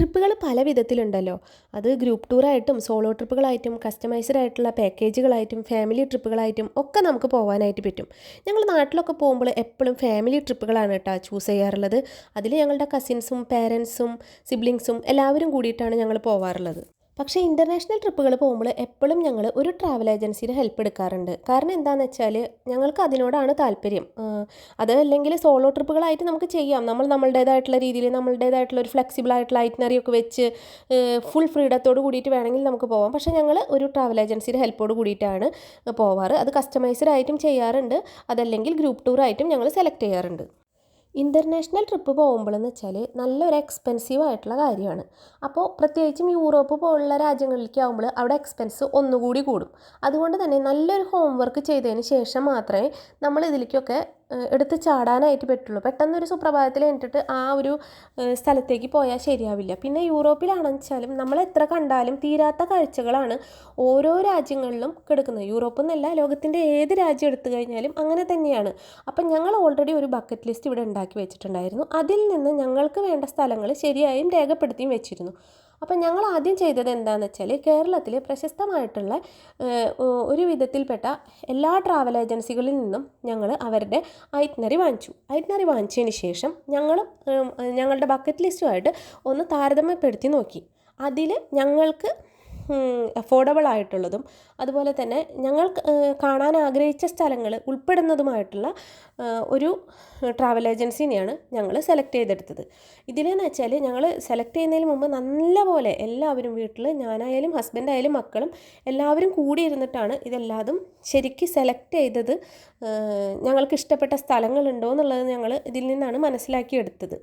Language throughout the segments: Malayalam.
ട്രിപ്പുകൾ പല വിധത്തിലുണ്ടല്ലോ. അത് ഗ്രൂപ്പ് ടൂറായിട്ടും സോളോ ട്രിപ്പുകളായിട്ടും കസ്റ്റമൈസ്ഡ് ആയിട്ടുള്ള പാക്കേജുകളായിട്ടും ഫാമിലി ട്രിപ്പുകളായിട്ടും ഒക്കെ നമുക്ക് പോകാനായിട്ട് പറ്റും. ഞങ്ങൾ നാട്ടിലൊക്കെ പോകുമ്പോൾ എപ്പോഴും ഫാമിലി ട്രിപ്പുകളാണ് കേട്ടോ ചൂസ് ചെയ്യാറുള്ളത്. അതിൽ ഞങ്ങളുടെ കസിൻസും പേരൻസും സിബ്ലിങ്സും എല്ലാവരും കൂടിയിട്ടാണ് ഞങ്ങൾ പോവാറുള്ളത്. പക്ഷേ ഇന്റർനാഷണൽ ട്രിപ്പുകൾ പോകുമ്പോൾ എപ്പോഴും ഞങ്ങൾ ഒരു ട്രാവൽ ഏജൻസിയുടെ ഹെൽപ്പ് എടുക്കാറുണ്ട്. കാരണം എന്താണെന്ന് വെച്ചാൽ ഞങ്ങൾക്ക് അതിനോടാണ് താല്പര്യം. അത് അല്ലെങ്കിൽ സോളോ ട്രിപ്പുകളായിട്ട് നമുക്ക് ചെയ്യാം. നമ്മൾ നമ്മളുടേതായിട്ടുള്ള രീതിയിൽ നമ്മളുടേതായിട്ടുള്ള ഒരു ഫ്ലെക്സിബിൾ ആയിട്ടുള്ള ഐറ്റിനറി ഒക്കെ വെച്ച് ഫുൾ ഫ്രീഡത്തോട് കൂടിയിട്ട് വേണമെങ്കിൽ നമുക്ക് പോവാം. പക്ഷേ ഞങ്ങൾ ഒരു ട്രാവൽ ഏജൻസിയുടെ ഹെൽപ്പോട് കൂടിയിട്ടാണ് പോവാറ്. അത് കസ്റ്റമൈസ്ഡ് ആയിട്ടും ചെയ്യാറുണ്ട്. അതല്ലെങ്കിൽ ഗ്രൂപ്പ് ടൂർ ടൂറായിട്ടും ഞങ്ങൾ സെലക്ട് ചെയ്യാറുണ്ട്. ഇന്റർനാഷണൽ ട്രിപ്പ് പോകുമ്പോഴെന്ന് വെച്ചാൽ നല്ലൊരു എക്സ്പെൻസീവ് ആയിട്ടുള്ള കാര്യമാണ്. അപ്പോൾ പ്രത്യേകിച്ചും യൂറോപ്പ് പോലുള്ള രാജ്യങ്ങളിലേക്ക് ആകുമ്പോൾ അവിടെ എക്സ്പെൻസ് ഒന്നുകൂടി കൂടും. അതുകൊണ്ട് തന്നെ നല്ലൊരു ഹോംവർക്ക് ചെയ്തതിന് ശേഷം മാത്രമേ നമ്മൾ ഇതിലേക്കൊക്കെ എടുത്ത് ചാടാനായിട്ട് പറ്റുള്ളൂ. പെട്ടെന്നൊരു സുപ്രഭാതത്തിൽ എന്നിട്ട് ആ ഒരു സ്ഥലത്തേക്ക് പോയാൽ ശരിയാവില്ല. പിന്നെ യൂറോപ്പിലാണെന്ന് വെച്ചാലും നമ്മൾ എത്ര കണ്ടാലും തീരാത്ത കാഴ്ചകളാണ് ഓരോ രാജ്യങ്ങളിലും കിടക്കുന്നത്. യൂറോപ്പ് എന്നല്ല ലോകത്തിന്റെ ഏത് രാജ്യം എടുത്തു കഴിഞ്ഞാലും അങ്ങനെ തന്നെയാണ്. അപ്പം ഞങ്ങൾ ഓൾറെഡി ഒരു ബക്കറ്റ് ലിസ്റ്റ് ഇവിടെ ഉണ്ടാക്കി വെച്ചിട്ടുണ്ടായിരുന്നു. അതിൽ നിന്ന് ഞങ്ങൾക്ക് വേണ്ട സ്ഥലങ്ങൾ ശരിയായും രേഖപ്പെടുത്തിയും വെച്ചിരുന്നു. അപ്പം ഞങ്ങൾ ആദ്യം ചെയ്തത് എന്താണെന്ന് വെച്ചാൽ കേരളത്തിൽ പ്രശസ്തമായിട്ടുള്ള ഒരു വിധത്തിൽപ്പെട്ട എല്ലാ ട്രാവൽ ഏജൻസികളിൽ നിന്നും ഞങ്ങൾ അവരുടെ ഐറ്റ്നറി വാങ്ങിച്ചു. ഐറ്റ്നറി വാങ്ങിച്ചതിന് ശേഷം ഞങ്ങൾ ഞങ്ങളുടെ ബക്കറ്റ് ലിസ്റ്റുമായിട്ട് ഒന്ന് താരതമ്യപ്പെടുത്തി നോക്കി. അതിൽ ഞങ്ങൾക്ക് അഫോർഡബിൾ ആയിട്ടുള്ളതും അതുപോലെ തന്നെ ഞങ്ങൾ കാണാൻ ആഗ്രഹിച്ച സ്ഥലങ്ങൾ ഉൾപ്പെടുന്നതുമായിട്ടുള്ള ഒരു ട്രാവൽ ഏജൻസിനെയാണ് ഞങ്ങൾ സെലക്ട് ചെയ്തെടുത്തത്. ഇതിലെന്ന് വെച്ചാൽ ഞങ്ങൾ സെലക്ട് ചെയ്യുന്നതിന് മുമ്പ് നല്ലപോലെ എല്ലാവരും വീട്ടിൽ ഞാനായാലും ഹസ്ബൻഡായാലും മക്കളും എല്ലാവരും കൂടി ഇരുന്നിട്ടാണ് ഇതെല്ലാതും ശരിക്ക് സെലക്ട് ചെയ്തത്. ഞങ്ങൾക്ക് ഇഷ്ടപ്പെട്ട സ്ഥലങ്ങളുണ്ടോ എന്നുള്ളത് ഞങ്ങൾ ഇതിൽ നിന്നാണ് മനസ്സിലാക്കിയെടുത്തത്.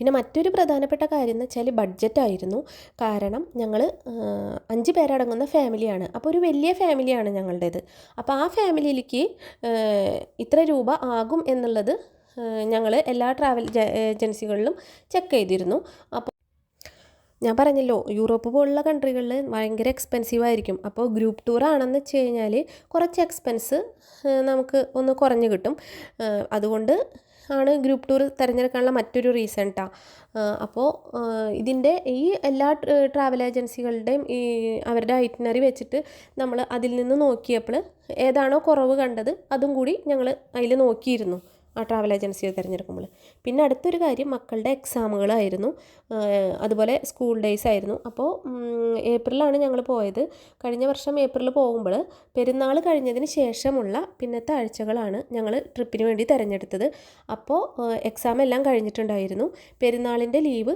പിന്നെ മറ്റൊരു പ്രധാനപ്പെട്ട കാര്യം എന്ന് വെച്ചാൽ ബഡ്ജറ്റ് ആയിരുന്നു. കാരണം ഞങ്ങൾ അഞ്ച് പേരടങ്ങുന്ന ഫാമിലിയാണ് അപ്പോൾ ഒരു വലിയ ഫാമിലിയാണ് ഞങ്ങളുടേത്. അപ്പോൾ ആ ഫാമിലിയിലേക്ക് ഇത്ര രൂപ ആകും എന്നുള്ളത് ഞങ്ങൾ എല്ലാ ട്രാവൽ ഏജൻസികളിലും ചെക്ക് ചെയ്തിരുന്നു. അപ്പോൾ ഞാൻ പറഞ്ഞല്ലോ യൂറോപ്പ് പോലുള്ള കൺട്രികളിൽ ഭയങ്കര എക്സ്പെൻസീവ് ആയിരിക്കും. അപ്പോൾ ഗ്രൂപ്പ് ടൂർ ആണെന്ന് വെച്ച് കഴിഞ്ഞാൽ കുറച്ച് എക്സ്പെൻസ് നമുക്ക് ഒന്ന് കുറഞ്ഞ് കിട്ടും. അതുകൊണ്ട് ആണ് ഗ്രൂപ്പ് ടൂർ തിരഞ്ഞെടുക്കാനുള്ള മറ്റൊരു റീസൺ കേട്ടോ അപ്പോൾ ഇതിന്റെ ഈ എല്ലാ ട്രാവൽ ഏജൻസികളുടെയും ഈ അവരുടെ ഐറ്റിനറി വെച്ചിട്ട് നമ്മൾ അതിൽ നിന്ന് നോക്കിയപ്പോൾ ഏതാണോ കുറവ് കണ്ടത് അതും കൂടി ഞങ്ങൾ അതിൽ നോക്കിയിരുന്നു. ആ ട്രാവൽ ഏജൻസിയെ തിരഞ്ഞെടുക്കുമ്പോൾ. പിന്നെ അടുത്തൊരു കാര്യം മക്കളുടെ എക്സാമുകളായിരുന്നു അതുപോലെ സ്കൂൾ ഡേയ്സ് ആയിരുന്നു. അപ്പോൾ ഏപ്രിലാണ് ഞങ്ങൾ പോയത്. കഴിഞ്ഞ വർഷം ഏപ്രിൽ പോകുമ്പോൾ പെരുന്നാൾ കഴിഞ്ഞതിന് ശേഷമുള്ള പിന്നത്തെ ആഴ്ചകളാണ് ഞങ്ങൾ ട്രിപ്പിന് വേണ്ടി തിരഞ്ഞെടുത്തത്. അപ്പോൾ എക്സാം എല്ലാം കഴിഞ്ഞിട്ടുണ്ടായിരുന്നു. പെരുന്നാളിന്റെ ലീവ്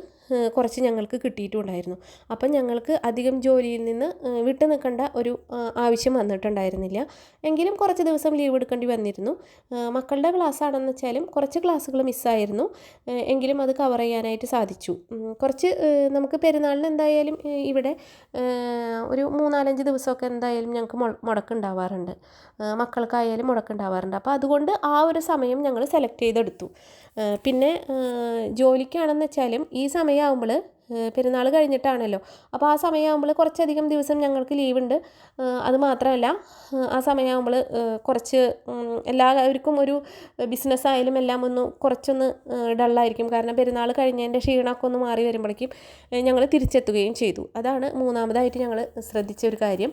കുറച്ച് ഞങ്ങൾക്ക് കിട്ടിയിട്ടുണ്ടായിരുന്നു. അപ്പം ഞങ്ങൾക്ക് അധികം ജോലിയിൽ നിന്ന് വിട്ടു നിൽക്കേണ്ട ഒരു ആവശ്യം വന്നിട്ടുണ്ടായിരുന്നില്ല. എങ്കിലും കുറച്ച് ദിവസം ലീവ് എടുക്കേണ്ടി വന്നിരുന്നു. മക്കളുടെ ക്ലാസ് ആണെന്ന് വെച്ചാലും കുറച്ച് ക്ലാസ്സുകൾ മിസ്സായിരുന്നു എങ്കിലും അത് കവർ ചെയ്യാനായിട്ട് സാധിച്ചു. കുറച്ച് നമുക്ക് പെരുന്നാളിന് എന്തായാലും ഇവിടെ ഒരു മൂന്നാലഞ്ച് ദിവസമൊക്കെ എന്തായാലും ഞങ്ങൾക്ക് മുടക്കുണ്ടാവാറുണ്ട്. മക്കൾക്കായാലും മുടക്കുണ്ടാവാറുണ്ട്. അപ്പോൾ അതുകൊണ്ട് ആ ഒരു സമയം ഞങ്ങൾ സെലക്ട് ചെയ്തെടുത്തു. പിന്നെ ജോലിക്കാണെന്ന് വെച്ചാലും ഈ സമയമാകുമ്പോൾ പെരുന്നാൾ കഴിഞ്ഞിട്ടാണല്ലോ. അപ്പോൾ ആ സമയമാകുമ്പോൾ കുറച്ചധികം ദിവസം ഞങ്ങൾക്ക് ലീവുണ്ട്. അത് മാത്രമല്ല ആ സമയമാകുമ്പോൾ കുറച്ച് എല്ലാവർക്കും ഒരു ബിസിനസ് ആയാലും എല്ലാം ഒന്ന് കുറച്ചൊന്ന് ഡള്ളായിരിക്കും. കാരണം പെരുന്നാൾ കഴിഞ്ഞതിന്റെ ക്ഷീണമൊക്കെ ഒന്ന് മാറി വരുമ്പോഴേക്കും ഞങ്ങൾ തിരിച്ചെത്തുകയും ചെയ്തു. അതാണ് മൂന്നാമതായിട്ട് ഞങ്ങൾ ശ്രദ്ധിച്ച ഒരു കാര്യം.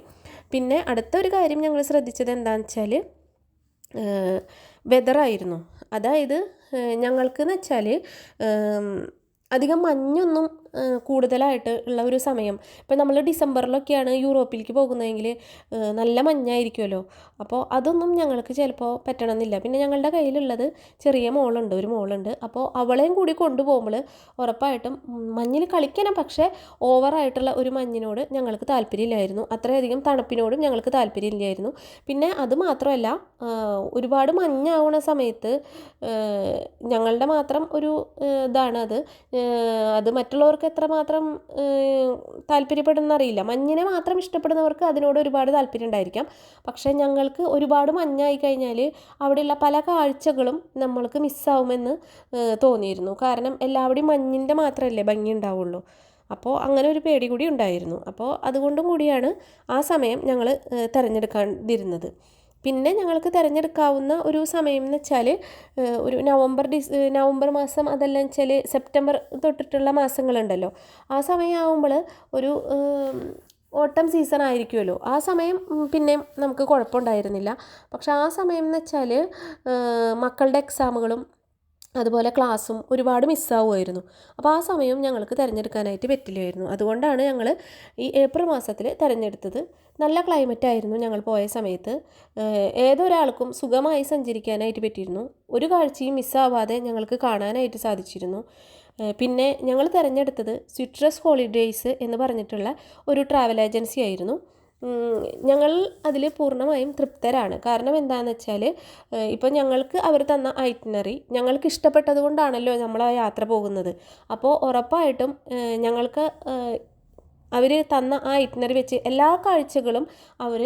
പിന്നെ അടുത്ത ഒരു കാര്യം ഞങ്ങൾ ശ്രദ്ധിച്ചത് എന്താണെന്ന് വെച്ചാൽ വെതറായിരുന്നു അതായത് ഞങ്ങൾക്കെന്ന് വെച്ചാൽ അധികം മഞ്ഞൊന്നും കൂടുതലായിട്ട് ഉള്ള ഒരു സമയം. ഇപ്പം നമ്മൾ ഡിസംബറിലൊക്കെയാണ് യൂറോപ്പിലേക്ക് പോകുന്നതെങ്കിൽ നല്ല മഞ്ഞായിരിക്കുമല്ലോ. അപ്പോൾ അതൊന്നും ഞങ്ങൾക്ക് ചിലപ്പോൾ പറ്റണമെന്നില്ല. പിന്നെ ഞങ്ങളുടെ കയ്യിലുള്ളത് ചെറിയ മോളുണ്ട് ഒരു മോളുണ്ട്. അപ്പോൾ അവളെയും കൂടി കൊണ്ടുപോകുമ്പോൾ ഉറപ്പായിട്ടും മഞ്ഞിൽ കളിക്കണം. പക്ഷേ ഓവറായിട്ടുള്ള ഒരു മഞ്ഞിനോട് ഞങ്ങൾക്ക് താല്പര്യമില്ലായിരുന്നു. അത്രയധികം തണുപ്പിനോടും ഞങ്ങൾക്ക് താല്പര്യമില്ലായിരുന്നു. പിന്നെ അത് മാത്രമല്ല ഒരുപാട് മഞ്ഞാവുന്ന സമയത്ത് ഞങ്ങളുടെ മാത്രം ഒരു ഇതാണ് അത്. അത് മറ്റുള്ളവർക്ക് എത്രമാത്രം താല്പര്യപ്പെടുന്നറിയില്ല. മഞ്ഞിനെ മാത്രം ഇഷ്ടപ്പെടുന്നവർക്ക് അതിനോട് ഒരുപാട് താല്പര്യം ഉണ്ടായിരിക്കാം. പക്ഷേ ഞങ്ങൾക്ക് ഒരുപാട് മഞ്ഞായി കഴിഞ്ഞാൽ അവിടെയുള്ള പല കാഴ്ചകളും നമ്മൾക്ക് മിസ്സാവുമെന്ന് തോന്നിയിരുന്നു. കാരണം എല്ലാവിടെയും മഞ്ഞിന്റെ മാത്രമല്ലേ ഭംഗി ഉണ്ടാവുള്ളൂ. അപ്പോൾ അങ്ങനെ ഒരു പേടി കൂടി ഉണ്ടായിരുന്നു. അപ്പോൾ അതുകൊണ്ടും കൂടിയാണ് ആ സമയം ഞങ്ങൾ തിരഞ്ഞെടുക്കാതിരുന്നത് പിന്നെ ഞങ്ങൾക്ക് തിരഞ്ഞെടുക്കാവുന്ന ഒരു സമയം എന്ന് വെച്ചാൽ ഒരു നവംബർ ഡിസ് നവംബർ മാസം അതെല്ലാം വെച്ചാൽ സെപ്റ്റംബർ തൊട്ടിട്ടുള്ള മാസങ്ങളുണ്ടല്ലോ. ആ സമയമാകുമ്പോൾ ഒരു ഓട്ടം സീസൺ ആയിരിക്കുമല്ലോ. ആ സമയം പിന്നെ നമുക്ക് കുഴപ്പമുണ്ടായിരുന്നില്ല. പക്ഷെ ആ സമയം എന്ന് വെച്ചാൽ മക്കളുടെ എക്സാമുകളും അതുപോലെ ക്ലാസ്സും ഒരുപാട് മിസ്സാവുമായിരുന്നു. അപ്പോൾ ആ സമയം ഞങ്ങൾക്ക് തിരഞ്ഞെടുക്കാനായിട്ട് പറ്റില്ലായിരുന്നു. അതുകൊണ്ടാണ് ഞങ്ങൾ ഈ ഏപ്രിൽ മാസത്തിൽ തിരഞ്ഞെടുത്തത്. നല്ല ക്ലൈമറ്റ് ആയിരുന്നു ഞങ്ങൾ പോയ സമയത്ത്. ഏതൊരാൾക്കും സുഖമായി സഞ്ചരിക്കാനായിട്ട് പറ്റിയിരുന്നു. ഒരു കാഴ്ചയും മിസ്സാവാതെ ഞങ്ങൾക്ക് കാണാനായിട്ട് സാധിച്ചിരുന്നു. പിന്നെ ഞങ്ങൾ തിരഞ്ഞെടുത്തത് സിട്രസ് ഹോളിഡേയ്സ് എന്ന് പറഞ്ഞിട്ടുള്ള ഒരു ട്രാവൽ ഏജൻസി ആയിരുന്നു. ഞങ്ങൾ അതിൽ പൂർണമായും തൃപ്തരാണ്. കാരണം എന്താണെന്ന് വെച്ചാൽ ഇപ്പം ഞങ്ങൾക്ക് അവർ തന്ന ഐറ്റിനറി ഞങ്ങൾക്ക് ഇഷ്ടപ്പെട്ടത് കൊണ്ടാണല്ലോ നമ്മൾ ആ യാത്ര പോകുന്നത്. അപ്പോൾ ഉറപ്പായിട്ടും ഞങ്ങൾക്ക് അവർ തന്ന ആ ഐറ്റിനറി വെച്ച് എല്ലാ കാഴ്ചകളും അവർ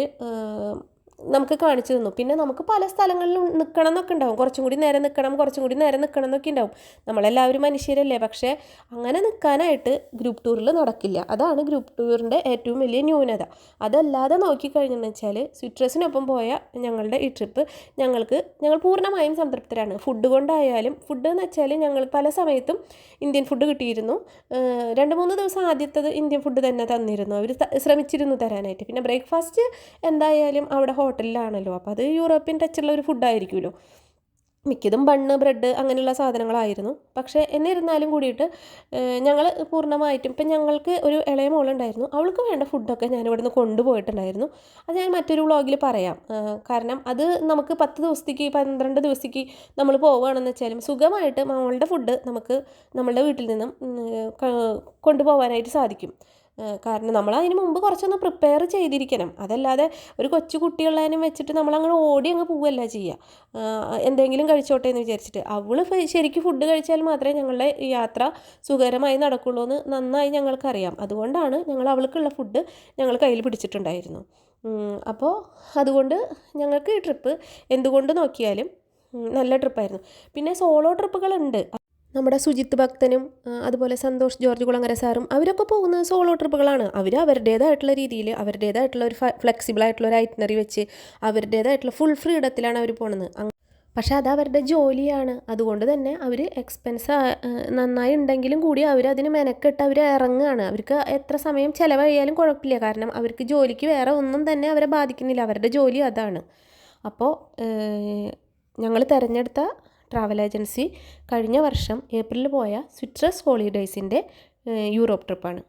നമുക്ക് കാണിച്ചു തന്നു. പിന്നെ നമുക്ക് പല സ്ഥലങ്ങളിലും നിൽക്കണം എന്നൊക്കെ ഉണ്ടാവും. കുറച്ചും കൂടി നേരെ നിൽക്കണം കുറച്ചും കൂടി നേരെ നിൽക്കണം എന്നൊക്കെ ഉണ്ടാവും. നമ്മളെല്ലാവരും മനുഷ്യരല്ലേ? പക്ഷേ അങ്ങനെ നിൽക്കാനായിട്ട് ഗ്രൂപ്പ് ടൂറിൽ നടക്കില്ല. അതാണ് ഗ്രൂപ്പ് ടൂറിന്റെ ഏറ്റവും വലിയ ന്യൂനത. അതല്ലാതെ നോക്കിക്കഴിഞ്ഞെന്ന് വെച്ചാൽ സിട്രസിനൊപ്പം പോയ ഞങ്ങളുടെ ഈ ട്രിപ്പ് ഞങ്ങൾക്ക് ഞങ്ങൾ പൂർണമായും സംതൃപ്തരാണ്. ഫുഡ് കൊണ്ടായാലും ഫുഡ് എന്ന് വെച്ചാൽ ഞങ്ങൾ പല സമയത്തും ഇന്ത്യൻ ഫുഡ് കിട്ടിയിരുന്നു. രണ്ട് മൂന്ന് ദിവസം ആദ്യത്തത് ഇന്ത്യൻ ഫുഡ് തന്നെ തന്നിരുന്നു. അവർ ശ്രമിച്ചിരുന്നു തരാനായിട്ട്. പിന്നെ ബ്രേക്ക്ഫാസ്റ്റ് എന്തായാലും അവിടെ ഹോട്ടലിലാണല്ലോ അപ്പോൾ അത് യൂറോപ്യൻ ടച്ചുള്ള ഒരു ഫുഡായിരിക്കുമല്ലോ മിക്കതും ബണ്ണ് ബ്രെഡ് അങ്ങനെയുള്ള സാധനങ്ങളായിരുന്നു. പക്ഷേ എന്നിരുന്നാലും കൂടിയിട്ട് ഞങ്ങൾ പൂർണമായിട്ടും ഇപ്പം ഞങ്ങൾക്ക് ഒരു ഇളയ മോളുണ്ടായിരുന്നു. അവൾക്ക് വേണ്ട ഫുഡൊക്കെ ഞാൻ ഇവിടുന്ന് കൊണ്ടുപോയിട്ടുണ്ടായിരുന്നു. അത് ഞാൻ മറ്റൊരു വ്ളോഗിൽ പറയാം. കാരണം അത് നമുക്ക് പത്ത് ദിവസത്തേക്ക് പന്ത്രണ്ട് ദിവസത്തേക്ക് നമ്മൾ പോവുകയാണെന്ന് വെച്ചാലും സുഖമായിട്ട് മോളുടെ ഫുഡ് നമുക്ക് നമ്മളുടെ വീട്ടിൽ നിന്നും കൊണ്ടുപോകാനായിട്ട് സാധിക്കും. കാരണം നമ്മൾ അതിന് മുമ്പ് കുറച്ചൊന്ന് പ്രിപ്പയർ ചെയ്തിരിക്കണം. അതല്ലാതെ ഒരു കൊച്ചു കുട്ടിയുള്ളതിനും വെച്ചിട്ട് നമ്മൾ അങ്ങനെ ഓടി അങ്ങ് പോവുകയല്ല ചെയ്യുക എന്തെങ്കിലും കഴിച്ചോട്ടെ എന്ന് വിചാരിച്ചിട്ട്. അവൾ ശരിക്കും ഫുഡ് കഴിച്ചാൽ മാത്രമേ ഞങ്ങളുടെ യാത്ര സുഖകരമായി നടക്കുള്ളൂ എന്ന് നന്നായി ഞങ്ങൾക്കറിയാം. അതുകൊണ്ടാണ് ഞങ്ങൾ അവൾക്കുള്ള ഫുഡ് ഞങ്ങൾ കയ്യിൽ പിടിച്ചിട്ടുണ്ടായിരുന്നു. അപ്പോൾ അതുകൊണ്ട് ഞങ്ങൾക്ക് ഈ ട്രിപ്പ് എന്തുകൊണ്ട് നോക്കിയാലും നല്ല ട്രിപ്പായിരുന്നു പിന്നെ സോളോ ട്രിപ്പുകളുണ്ട് നമ്മുടെ സുജിത്ത് ഭക്തനും അതുപോലെ സന്തോഷ് ജോർജ് കുളങ്ങര സാറും അവരൊക്കെ പോകുന്നത് സോളോ ട്രിപ്പുകളാണ് അവർ അവരുടേതായിട്ടുള്ള രീതിയിൽ അവരുടേതായിട്ടുള്ള ഒരു ഫ്ലെക്സിബിൾ ആയിട്ടുള്ള ഒരു ഐറ്റിനറി വെച്ച് അവരുടേതായിട്ടുള്ള ഫുൾ ഫ്രീഡത്തിലാണ് അവർ പോണത്. പക്ഷേ അത് അവരുടെ ജോലിയാണ്. അതുകൊണ്ട് തന്നെ അവർ എക്സ്പെൻസ് നന്നായി ഉണ്ടെങ്കിലും കൂടി അവർ അതിന് മെനക്കെട്ട് അവർ ഇറങ്ങുകയാണ്. അവർക്ക് എത്ര സമയം ചിലവഴിയാലും കുഴപ്പമില്ല. കാരണം അവർക്ക് ജോലിക്ക് വേറെ ഒന്നും തന്നെ അവരെ ബാധിക്കുന്നില്ല. അവരുടെ ജോലി അതാണ്. അപ്പോൾ ഞങ്ങൾ തിരഞ്ഞെടുത്ത ട്രാവൽ ഏജൻസി കഴിഞ്ഞ വർഷം ഏപ്രിലിൽ പോയ സിട്രസ് ഹോളിഡേയ്സിന്റെ യൂറോപ്പ് ട്രിപ്പാണ്